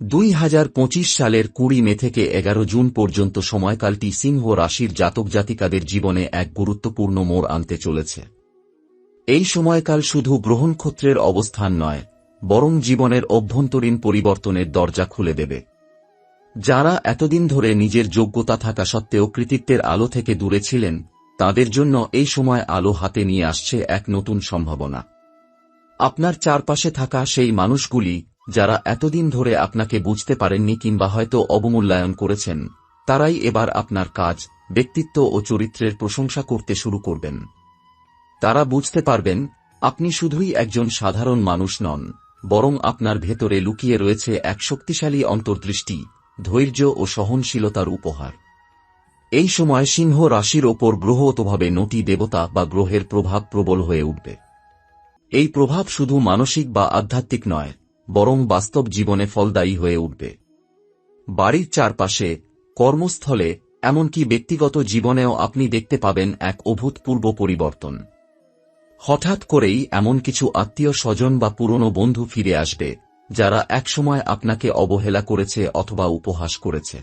দুই হাজার পঁচিশ সালের কুড়ি মে থেকে এগারো জুন পর্যন্ত সময়কালটি সিংহ রাশির জাতক জাতিকাদের জীবনে এক গুরুত্বপূর্ণ মোড় আনতে চলেছে। এই সময়কাল শুধু গ্রহণক্ষত্রের অবস্থান নয়, বরং জীবনের অভ্যন্তরীণ পরিবর্তনের দরজা খুলে দেবে। যারা এতদিন ধরে নিজের যোগ্যতা থাকা সত্ত্বেও কৃতিত্বের আলো থেকে দূরে ছিলেন, তাদের জন্য এই সময় আলো হাতে নিয়ে আসছে এক নতুন সম্ভাবনা। আপনার চারপাশে থাকা সেই মানুষগুলি যারা এতদিন ধরে আপনাকে বুঝতে পারেননি কিংবা হয়তো অবমূল্যায়ন করেছেন, তারাই এবার আপনার কাজ, ব্যক্তিত্ব ও চরিত্রের প্রশংসা করতে শুরু করবেন। তারা বুঝতে পারবেন, আপনি শুধুই একজন সাধারণ মানুষ নন, বরং আপনার ভেতরে লুকিয়ে রয়েছে এক শক্তিশালী অন্তর্দৃষ্টি, ধৈর্য ও সহনশীলতার উপহার। এই সময় সিংহ রাশির ওপর গ্রহগতভাবে নটি দেবতা বা গ্রহের প্রভাব প্রবল হয়ে উঠবে। এই প্রভাব শুধু মানসিক বা আধ্যাত্মিক নয় বরং বাস্তব জীবনে ফলদায়ী হয়ে উঠবে। বাড়ির চারপাশে, কর্মস্থলে, এমনকি ব্যক্তিগত জীবনেও আপনি দেখতে পাবেন এক অভূতপূর্ব পরিবর্তন। হঠাৎ করেই এমন কিছু আত্মীয় স্বজন বা পুরনো বন্ধু ফিরে আসবে, যারা একসময় আপনাকে অবহেলা করেছে অথবা উপহাস করেছে।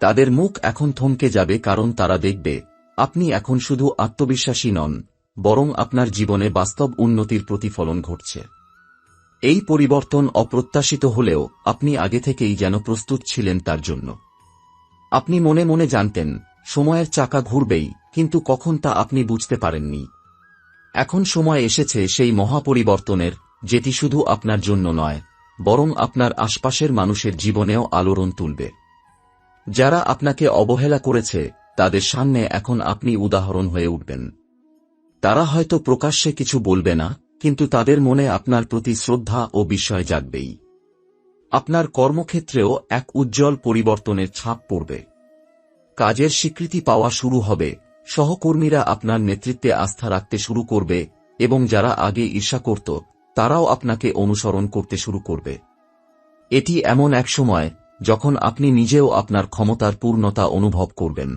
তাদের মুখ এখন থমকে যাবে কারণ তারা দেখবে, আপনি এখন শুধু আত্মবিশ্বাসী নন, বরং আপনার জীবনে বাস্তব উন্নতির প্রতিফলন ঘটছে। এই পরিবর্তন অপ্রত্যাশিত হলেও আপনি আগে থেকেই যেন প্রস্তুত ছিলেন তার জন্য। আপনি মনে মনে জানতেন, সময়ের চাকা ঘুরবেই, কিন্তু কখন তা আপনি বুঝতে পারেননি। এখন সময় এসেছে সেই মহাপরিবর্তনের, যেটি শুধু আপনার জন্য নয়, বরং আপনার আশপাশের মানুষের জীবনেও আলোড়ন তুলবে। যারা আপনাকে অবহেলা করেছে, তাদের সামনে এখন আপনি উদাহরণ হয়ে উঠবেন। তারা হয়তো প্রকাশ্যে কিছু বলবে না কিন্তু তাদের মনে আপনার প্রতি শ্রদ্ধা ও বিস্ময় জাগবেই। আপনার কর্মক্ষেত্রেও এক উজ্জ্বল পরিবর্তনের ছাপ পড়বে। কাজের স্বীকৃতি পাওয়া শুরু হবে, সহকর্মীরা আপনার নেতৃত্বে আস্থা রাখতে শুরু করবে এবং যারা আগে ঈর্ষা করত, তারাও আপনাকে অনুসরণ করতে শুরু করবে। এটি এমন এক সময় যখন আপনি নিজেও আপনার ক্ষমতার পূর্ণতা অনুভব করবেন।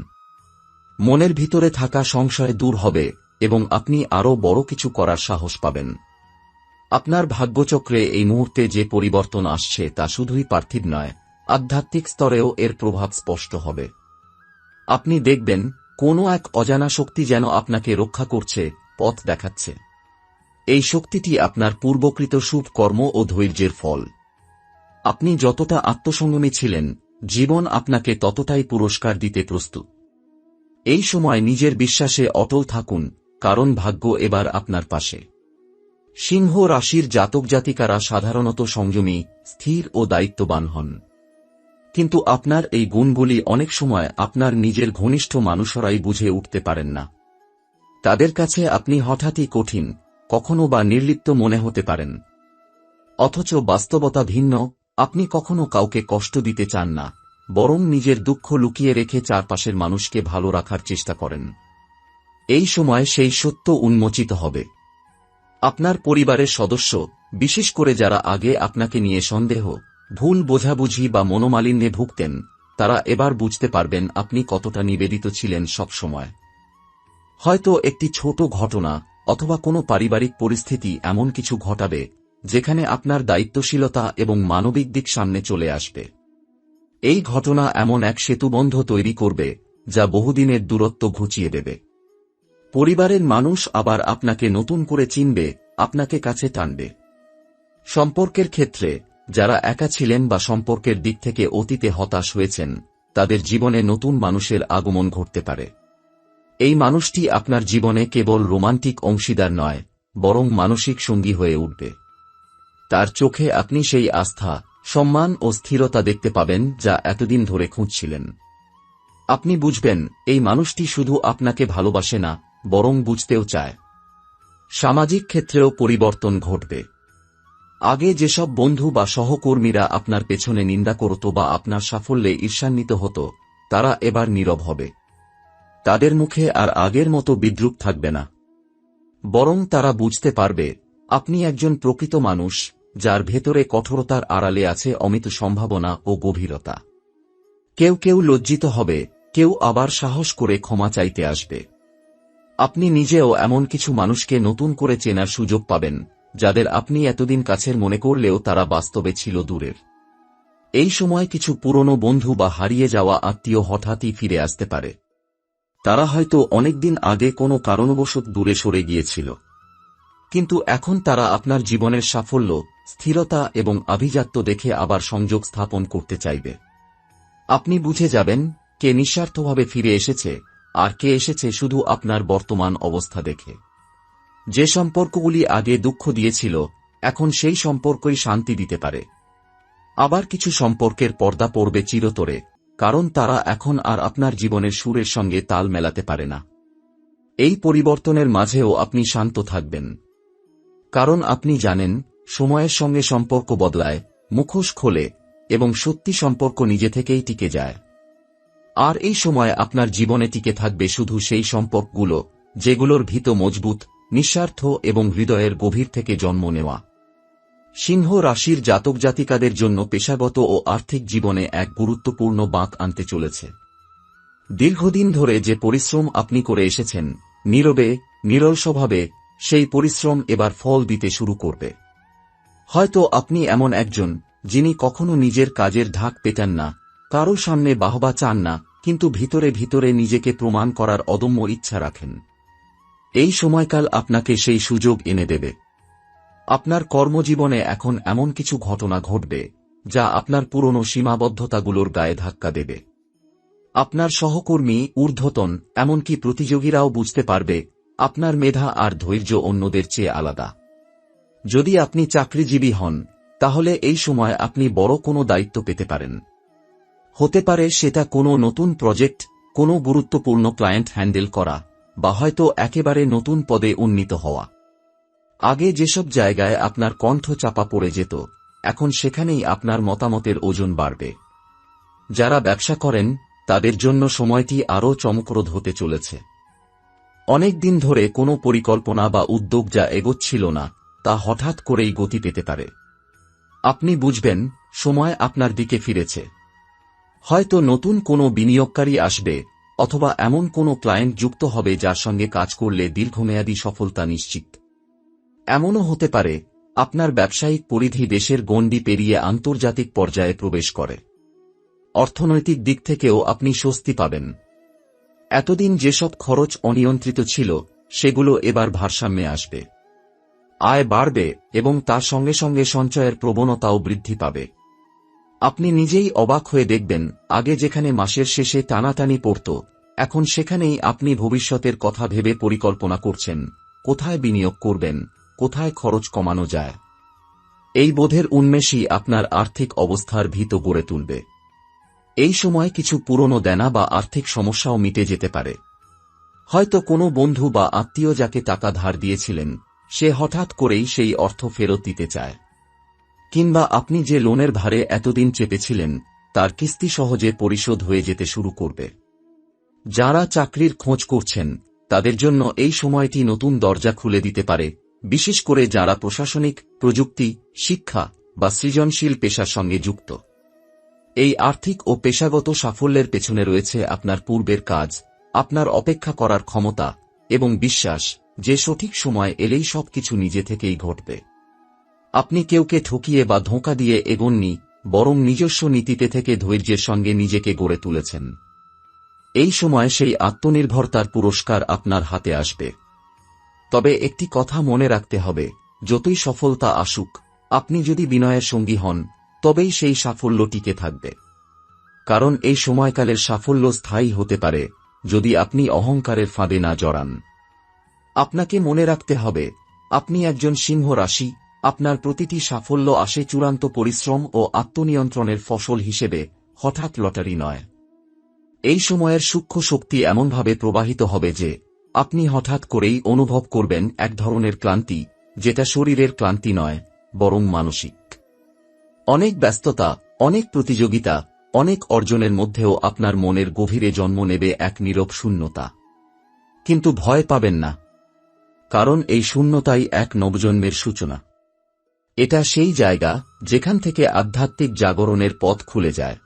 মনের ভিতরে থাকা সংশয় দূর হবে এবং আপনি আরও বড় কিছু করার সাহস পাবেন। আপনার ভাগ্যচক্রে এই মুহূর্তে যে পরিবর্তন আসছে তা শুধুই পার্থিব নয়, আধ্যাত্মিক স্তরেও এর প্রভাব স্পষ্ট হবে। আপনি দেখবেন, কোনো এক অজানা শক্তি যেন আপনাকে রক্ষা করছে, পথ দেখাচ্ছে। এই শক্তিটি আপনার পূর্বকৃত শুভ কর্ম ও ধৈর্যের ফল। আপনি যতটা আত্মসংযমী ছিলেন, জীবন আপনাকে ততটাই পুরস্কার দিতে প্রস্তুত। এই সময় নিজের বিশ্বাসে অটল থাকুন কারণ ভাগ্য এবার আপনার পাশে। সিংহ রাশির জাতক জাতিকারা সাধারণত সংযমী, স্থির ও দায়িত্ববান হন। কিন্তু আপনার এই গুণগুলি অনেক সময় আপনার নিজের ঘনিষ্ঠ মানুষরাই বুঝে উঠতে পারেন না। তাদের কাছে আপনি হঠাৎই কঠিন, কখনো বা নির্লিপ্ত মনে হতে পারেন। অথচ বাস্তবতা ভিন্ন, আপনি কখনো কাউকে কষ্ট দিতে চান না, বরং নিজের দুঃখ লুকিয়ে রেখে চারপাশের মানুষকে ভালো রাখার চেষ্টা করেন। এই সময় সেই সত্য উন্মোচিত হবে। আপনার পরিবারের সদস্য, বিশেষ করে যারা আগে আপনাকে নিয়ে সন্দেহ, ভুল বোঝাবুঝি বা মনোমালিন্যে ভুগতেন, তারা এবার বুঝতে পারবেন আপনি কতটা নিবেদিত ছিলেন সব সময়। হয়তো একটি ছোট ঘটনা অথবা কোনো পারিবারিক পরিস্থিতি এমন কিছু ঘটাবে, যেখানে আপনার দায়িত্বশীলতা এবং মানবিক দিক সামনে চলে আসবে। এই ঘটনা এমন এক সেতুবন্ধ তৈরি করবে, যা বহুদিনের দূরত্ব ঘুচিয়ে দেবে। পরিবারের মানুষ আবার আপনাকে নতুন করে চিনবে, আপনাকে কাছে টানবে। সম্পর্কের ক্ষেত্রে, যারা একা ছিলেন বা সম্পর্কের দিক থেকে অতীতে হতাশ হয়েছেন, তাদের জীবনে নতুন মানুষের আগমন ঘটতে পারে। এই মানুষটি আপনার জীবনে কেবল রোমান্টিক অংশীদার নয়, বরং মানসিক সঙ্গী হয়ে উঠবে। তার চোখে আপনি সেই আস্থা, সম্মান ও স্থিরতা দেখতে পাবেন যা এতদিন ধরে খুঁজছিলেন। আপনি বুঝবেন, এই মানুষটি শুধু আপনাকে ভালোবাসে না বরং বুঝতেও চায়। সামাজিক ক্ষেত্রেও পরিবর্তন ঘটবে। আগে যেসব বন্ধু বা সহকর্মীরা আপনার পেছনে নিন্দা করত বা আপনার সাফল্যে ঈর্ষান্বিত হতো, তারা এবার নীরব হবে। তাদের মুখে আর আগের মতো বিদ্রুপ থাকবে না। বরং তারা বুঝতে পারবে, আপনি একজন প্রকৃত মানুষ, যার ভেতরে কঠোরতার আড়ালে আছে অমিত সম্ভাবনা ও গভীরতা। কেউ কেউ লজ্জিত হবে, কেউ আবার সাহস করে ক্ষমা চাইতে আসবে। আপনি নিজেও এমন কিছু মানুষকে নতুন করে চেনার সুযোগ পাবেন, যাদের আপনি এতদিন কাছের মনে করলেও তারা বাস্তবে ছিল দূরের। এই সময় কিছু পুরনো বন্ধু বা হারিয়ে যাওয়া আত্মীয় হঠাৎই ফিরে আসতে পারে। তারা হয়তো অনেকদিন আগে কোনো কারণবশত দূরে সরে গিয়েছিল। কিন্তু এখন তারা আপনার জীবনের সাফল্য, স্থিরতা এবং আভিজাত্য দেখে আবার সংযোগ স্থাপন করতে চাইবে। আপনি বুঝে যাবেন, কে নিঃস্বার্থভাবে ফিরে এসেছে আর কে এসেছে শুধু আপনার বর্তমান অবস্থা দেখে। যে সম্পর্কগুলি আগে দুঃখ দিয়েছিল, এখন সেই সম্পর্কই শান্তি দিতে পারে। আবার কিছু সম্পর্কের পর্দা পড়বে চিরতরে, কারণ তারা এখন আর আপনার জীবনের সুরের সঙ্গে তাল মেলাতে পারে না। এই পরিবর্তনের মাঝেও আপনি শান্ত থাকবেন। কারণ আপনি জানেন, সময়ের সঙ্গে সম্পর্ক বদলায়, মুখোশ খোলে, এবং সত্যি সম্পর্ক নিজে থেকেই টিকে যায়। আর এই সময় আপনার জীবনে টিকে থাকবে শুধু সেই সম্পর্কগুলো, যেগুলোর ভিত মজবুত, নিঃস্বার্থ এবং হৃদয়ের গভীর থেকে জন্ম নেওয়া। সিংহ রাশির জাতক জাতিকাদের জন্য পেশাগত ও আর্থিক জীবনে এক গুরুত্বপূর্ণ বাঁক আনতে চলেছে। দীর্ঘদিন ধরে যে পরিশ্রম আপনি করে এসেছেন, নীরবে, নিরল স্বভাবে, সেই পরিশ্রম এবার ফল দিতে শুরু করবে। হয়তো আপনি এমন একজন, যিনি কখনো নিজের কাজের ঢাক পেতেন না কারও সামনে বাহবা চান না, কিন্তু ভিতরে ভিতরে নিজেকে প্রমাণ করার অদম্য ইচ্ছা রাখেন। এই সময়কাল আপনাকে সেই সুযোগ এনে দেবে। আপনার কর্মজীবনে এখন এমন কিছু ঘটনা ঘটবে, যা আপনার পুরনো সীমাবদ্ধতাগুলোর গায়ে ধাক্কা দেবে। আপনার সহকর্মী, ঊর্ধ্বতন, এমনকি প্রতিযোগীরাও বুঝতে পারবে, আপনার মেধা আর ধৈর্য অন্যদের চেয়ে আলাদা। যদি আপনি চাকরিজীবী হন, তাহলে এই সময় আপনি বড় কোনো দায়িত্ব পেতে পারেন। হতে পারে সেটা কোনো নতুন প্রজেক্ট, কোনো গুরুত্বপূর্ণ ক্লায়েন্ট হ্যান্ডেল করা, বা হয়তো একেবারে নতুন পদে উন্নীত হওয়া। আগে যেসব জায়গায় আপনার কণ্ঠ চাপা পড়ে যেত, এখন সেখানেই আপনার মতামতের ওজন বাড়বে। যারা ব্যবসা করেন, তাদের জন্য সময়টি আরও চমকপ্রদ হতে চলেছে। অনেক দিন ধরে কোনো পরিকল্পনা বা উদ্যোগ যা এগোচ্ছিল না, তা হঠাৎ করেই গতি পেতে পারে। আপনি বুঝবেন, সময় আপনার দিকে ফিরেছে। হয়তো নতুন কোনো বিনিয়োগকারী আসবে, অথবা এমন কোনো ক্লায়েন্ট যুক্ত হবে যার সঙ্গে কাজ করলে দীর্ঘমেয়াদী সফলতা নিশ্চিত। এমনও হতে পারে, আপনার ব্যবসায়িক পরিধি দেশের গণ্ডি পেরিয়ে আন্তর্জাতিক পর্যায়ে প্রবেশ করে। অর্থনৈতিক দিক থেকেও আপনি স্বস্তি পাবেন। এতদিন যেসব খরচ অনিয়ন্ত্রিত ছিল, সেগুলো এবার ভারসাম্যে আসবে। আয় বাড়বে এবং তার সঙ্গে সঙ্গে সঞ্চয়ের প্রবণতাও বৃদ্ধি পাবে। আপনি নিজেই অবাক হয়ে দেখবেন, আগে যেখানে মাসের শেষে টানাটানি পড়ত, এখন সেখানেই আপনি ভবিষ্যতের কথা ভেবে পরিকল্পনা করছেন, কোথায় বিনিয়োগ করবেন, কোথায় খরচ কমানো যায়। এই বোধের উন্মেষই আপনার আর্থিক অবস্থার ভীত গড়ে তুলবে। এই সময় কিছু পুরনো দেনা বা আর্থিক সমস্যাও মিটে যেতে পারে। হয়তো কোনো বন্ধু বা আত্মীয় যাকে টাকা ধার দিয়েছিলেন, সে হঠাৎ করেই সেই অর্থ ফেরত দিতে চায়। কিংবা আপনি যে লোনের ভারে এতদিন চেপেছিলেন, তার কিস্তি সহজে পরিশোধ হয়ে যেতে শুরু করবে। যারা চাকরির খোঁজ করছেন, তাদের জন্য এই সময়টি নতুন দরজা খুলে দিতে পারে, বিশেষ করে যারা প্রশাসনিক, প্রযুক্তি, শিক্ষা বা সৃজনশীল পেশার সঙ্গে যুক্ত। এই আর্থিক ও পেশাগত সাফল্যের পেছনে রয়েছে আপনার পূর্বের কাজ, আপনার অপেক্ষা করার ক্ষমতা এবং বিশ্বাস, যে সঠিক সময় এলেই সবকিছু নিজে থেকেই ঘটবে। আপনি কেউকে ঠকিয়ে বা ধোঁকা দিয়ে এগোননি, বরং নিজস্ব নীতিতে থেকে ধৈর্যের সঙ্গে নিজেকে গড়ে তুলেছেন। এই সময় সেই আত্মনির্ভরতার পুরস্কার আপনার হাতে আসবে। তবে একটি কথা মনে রাখতে হবে, যতই সফলতা আসুক, আপনি যদি বিনয়ের সঙ্গী হন, তবেই সেই সাফল্য টিকে থাকবে। কারণ এই সময়কালের সাফল্য স্থায়ী হতে পারে, যদি আপনি অহংকারের ফাঁদে না জড়ান। আপনাকে মনে রাখতে হবে, আপনি একজন সিংহ রাশি আপনার প্রতিটি সাফল্য আসে চূড়ান্ত পরিশ্রম ও আত্মনিয়ন্ত্রণের ফসল হিসেবে, হঠাৎ লটারি নয়। এই সময়ের সূক্ষ্ম শক্তি এমনভাবে প্রবাহিত হবে যে, আপনি হঠাৎ করেই অনুভব করবেন এক ধরনের ক্লান্তি, যেটা শরীরের ক্লান্তি নয়, বরং মানসিক। অনেক ব্যস্ততা, অনেক প্রতিযোগিতা, অনেক অর্জনের মধ্যেও আপনার মনের গভীরে জন্ম নেবে এক নীরব শূন্যতা। কিন্তু ভয় পাবেন না, কারণ এই শূন্যতাই এক নবজন্মের সূচনা। এটা সেই জায়গা যেখান থেকে আধ্যাত্মিক জাগরণের পথ খুলে যায়।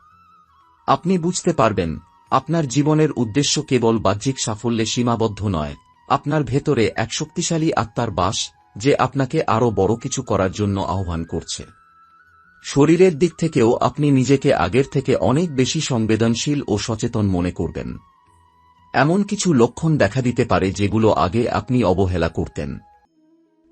আপনি বুঝতে পারবেন, আপনার জীবনের উদ্দেশ্য কেবল বাহ্যিক সাফল্যে সীমাবদ্ধ নয়। আপনার ভেতরে এক শক্তিশালী আত্মার বাস যে আপনাকে আরও বড় কিছু করার জন্য আহ্বান করছে। শরীরের দিক থেকেও আপনি নিজেকে আগের থেকে অনেক বেশি সংবেদনশীল ও সচেতন মনে করবেন। এমন কিছু লক্ষণ দেখা দিতে পারে যেগুলো আগে আপনি অবহেলা করতেন।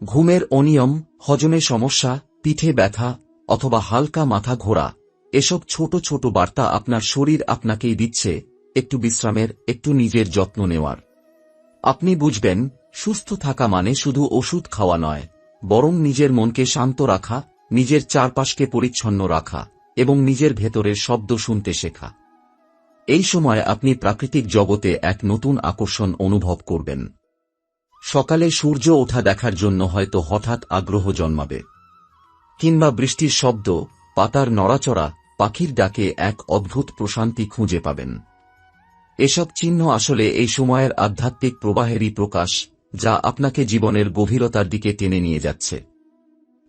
ঘুমের অনিয়ম, হজমে সমস্যা, পিঠে ব্যথা, অথবা হালকা মাথা ঘোরা, এসব ছোট ছোট বার্তা আপনার শরীর আপনাকেই দিচ্ছে, একটু বিশ্রামের, একটু নিজের যত্ন নেওয়ার। আপনি বুঝবেন, সুস্থ থাকা মানে শুধু ওষুধ খাওয়া নয়, বরং নিজের মনকে শান্ত রাখা, নিজের চারপাশকে পরিচ্ছন্ন রাখা, এবং নিজের ভেতরের শব্দ শুনতে শেখা। এই সময় আপনি প্রাকৃতিক জগতে এক নতুন আকর্ষণ অনুভব করবেন। সকালে সূর্য ওঠা দেখার জন্য হয়তো হঠাৎ আগ্রহ জন্মাবে। কিংবা বৃষ্টির শব্দ, পাতার নড়াচড়া, পাখির ডাকে এক অদ্ভুত প্রশান্তি খুঁজে পাবেন। এসব চিহ্ন আসলে এই সময়ের আধ্যাত্মিক প্রবাহেরই প্রকাশ, যা আপনাকে জীবনের গভীরতার দিকে টেনে নিয়ে যাচ্ছে।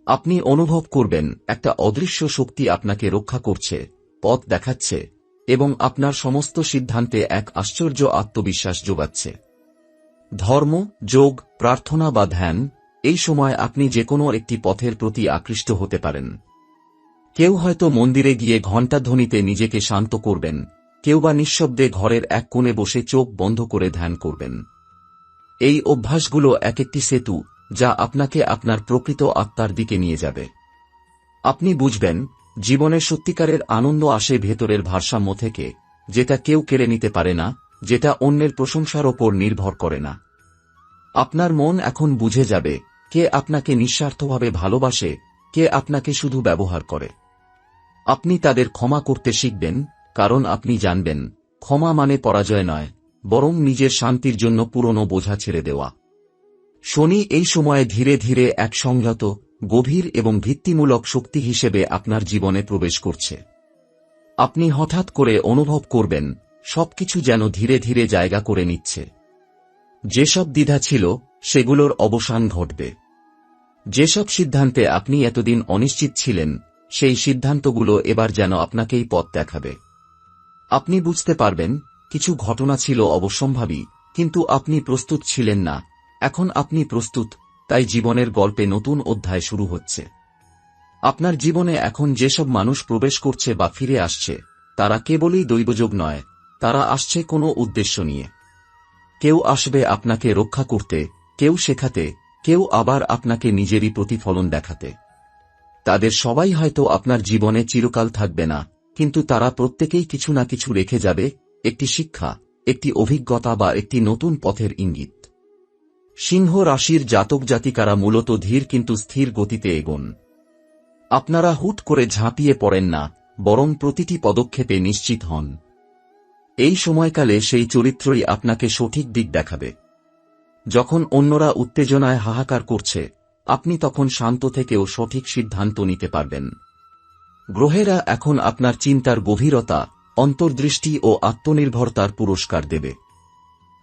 আপনি অনুভব করবেন, একটা অদৃশ্য শক্তি আপনাকে রক্ষা করছে, পথ দেখাচ্ছে, এবং আপনার সমস্ত সিদ্ধান্তে এক আশ্চর্য আত্মবিশ্বাস যোগাচ্ছে ধর্ম, যোগ, প্রার্থনা বা ধ্যান, এই সময় আপনি যে কোনো একটি পথের প্রতি আকৃষ্ট হতে পারেন। কেউ হয়তো মন্দিরে গিয়ে ঘণ্টাধ্বনিতে নিজেকে শান্ত করবেন, কেউ বা নিঃশব্দে ঘরের এক কোণে বসে চোখ বন্ধ করে ধ্যান করবেন। এই অভ্যাসগুলো এক একটি সেতু, যা আপনাকে আপনার প্রকৃত আত্মার দিকে নিয়ে যাবে। আপনি বুঝবেন জীবনের সত্যিকারের আনন্দ আসে ভেতরের ভারসাম্য থেকে, যেটা কেউ কেড়ে নিতে পারে না যেটা অন্যের প্রশংসার ওপর নির্ভর করে না। আপনার মন এখন বুঝে যাবে, কে আপনাকে নিঃস্বার্থভাবে ভালোবাসে, কে আপনাকে শুধু ব্যবহার করে। আপনি তাদের ক্ষমা করতে শিখবেন, কারণ আপনি জানবেন, ক্ষমা মানে পরাজয় নয়, বরং নিজের শান্তির জন্য পুরনো বোঝা ছেড়ে দেওয়া। শনি এই সময়ে ধীরে ধীরে এক সংযত, গভীর এবং ভিত্তিমূলক শক্তি হিসেবে আপনার জীবনে প্রবেশ করছে। আপনি হঠাৎ করে অনুভব করবেন সবকিছু যেন ধীরে ধীরে জায়গা করে নিচ্ছে। যেসব দ্বিধা ছিল, সেগুলোর অবসান ঘটবে। যেসব সিদ্ধান্তে আপনি এতদিন অনিশ্চিত ছিলেন, সেই সিদ্ধান্তগুলো এবার যেন আপনাকেই পথ দেখাবে। আপনি বুঝতে পারবেন, কিছু ঘটনা ছিল অবশ্যম্ভাবী, কিন্তু আপনি প্রস্তুত ছিলেন না। এখন আপনি প্রস্তুত, তাই জীবনের গল্পে নতুন অধ্যায় শুরু হচ্ছে। আপনার জীবনে এখন যেসব মানুষ প্রবেশ করছে বা ফিরে আসছে, তারা কেবলই দৈবযোগ নয় তারা আসছে কোনো উদ্দেশ্য নিয়ে। কেউ আসবে আপনাকে রক্ষা করতে, কেউ শেখাতে, কেউ আবার আপনাকে নিজেরই প্রতিফলন দেখাতে। তাদের সবাই হয়তো আপনার জীবনে চিরকাল থাকবে না, কিন্তু তারা প্রত্যেকেই কিছু না কিছু রেখে যাবে, একটি শিক্ষা, একটি অভিজ্ঞতা বা একটি নতুন পথের ইঙ্গিত। সিংহ রাশির জাতক জাতিকারা মূলত ধীর কিন্তু স্থির গতিতে এগোন। আপনারা হুট করে ঝাঁপিয়ে পড়েন না, বরং প্রতিটি পদক্ষেপে নিশ্চিত হন। এই সময়কালে সেই চরিত্রই আপনাকে সঠিক দিক দেখাবে। যখন অন্যরা উত্তেজনায় হাহাকার করছে, আপনি তখন শান্ত থেকেও সঠিক সিদ্ধান্ত নিতে পারবেন। গ্রহেরা এখন আপনার চিন্তার গভীরতা, অন্তর্দৃষ্টি ও আত্মনির্ভরতার পুরস্কার দেবে।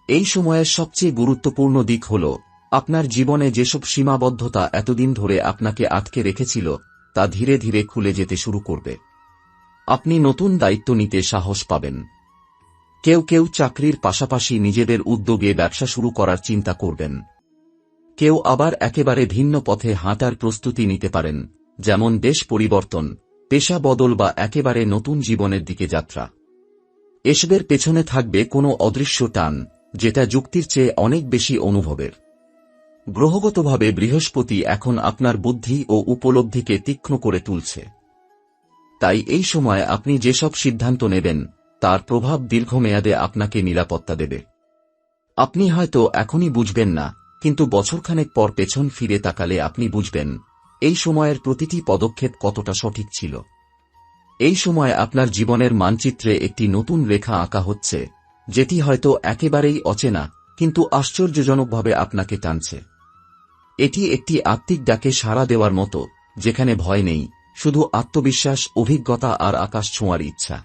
এই সময়ের সবচেয়ে গুরুত্বপূর্ণ দিক হল, আপনার জীবনে যেসব সীমাবদ্ধতা এতদিন ধরে আপনাকে আটকে রেখেছিল, তা ধীরে ধীরে খুলে যেতে শুরু করবে। আপনি নতুন দায়িত্ব নিতে সাহস পাবেন। কেউ কেউ চাকরির পাশাপাশি নিজেদের উদ্যোগে ব্যবসা শুরু করার চিন্তা করবেন। কেউ আবার একেবারে ভিন্ন পথে হাঁটার প্রস্তুতি নিতে পারেন, যেমন দেশ পরিবর্তন, পেশা বদল বা একেবারে নতুন জীবনের দিকে যাত্রা। এসবের পেছনে থাকবে কোনো অদৃশ্য টান, যেটা যুক্তির চেয়ে অনেক বেশি অনুভবের। গ্রহগতভাবে বৃহস্পতি এখন আপনার বুদ্ধি ও উপলব্ধিকে তীক্ষ্ণ করে তুলছে। তাই এই সময় আপনি যেসব সিদ্ধান্ত নেবেন তার প্রভাব দীর্ঘমেয়াদে আপনাকে নিরাপত্তা দেবে। আপনি হয়তো এখনই বুঝবেন না, কিন্তু বছরখানেক পর পেছন ফিরে তাকালে আপনি বুঝবেন, এই সময়ের প্রতিটি পদক্ষেপ কতটা সঠিক ছিল। এই সময় আপনার জীবনের মানচিত্রে একটি নতুন রেখা আঁকা হচ্ছে, যেটি হয়তো একেবারেই অচেনা, কিন্তু আশ্চর্যজনকভাবে আপনাকে টানছে। এটি একটি আত্মিক ডাকে সাড়া দেওয়ার মতো, যেখানে ভয় নেই, শুধু আত্মবিশ্বাস, অভিজ্ঞতা আর আকাশ ছোঁয়ার ইচ্ছা।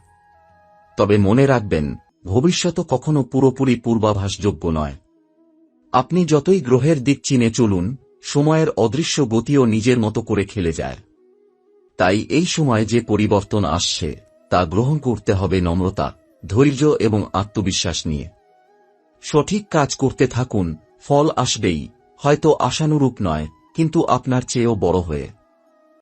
তবে মনে রাখবেন, ভবিষ্যৎ কখনো পুরোপুরি পূর্বাভাসযোগ্য নয়। আপনি যতই গ্রহের দিক চিনে চলুন, সময়ের অদৃশ্য গতিও নিজের মতো করে খেলে যায়। তাই এই সময় যে পরিবর্তন আসছে, তা গ্রহণ করতে হবে নম্রতা, ধৈর্য এবং আত্মবিশ্বাস নিয়ে। সঠিক কাজ করতে থাকুন, ফল আসবেই, হয়তো আশানুরূপ নয়, কিন্তু আপনার চেয়েও বড় হয়ে।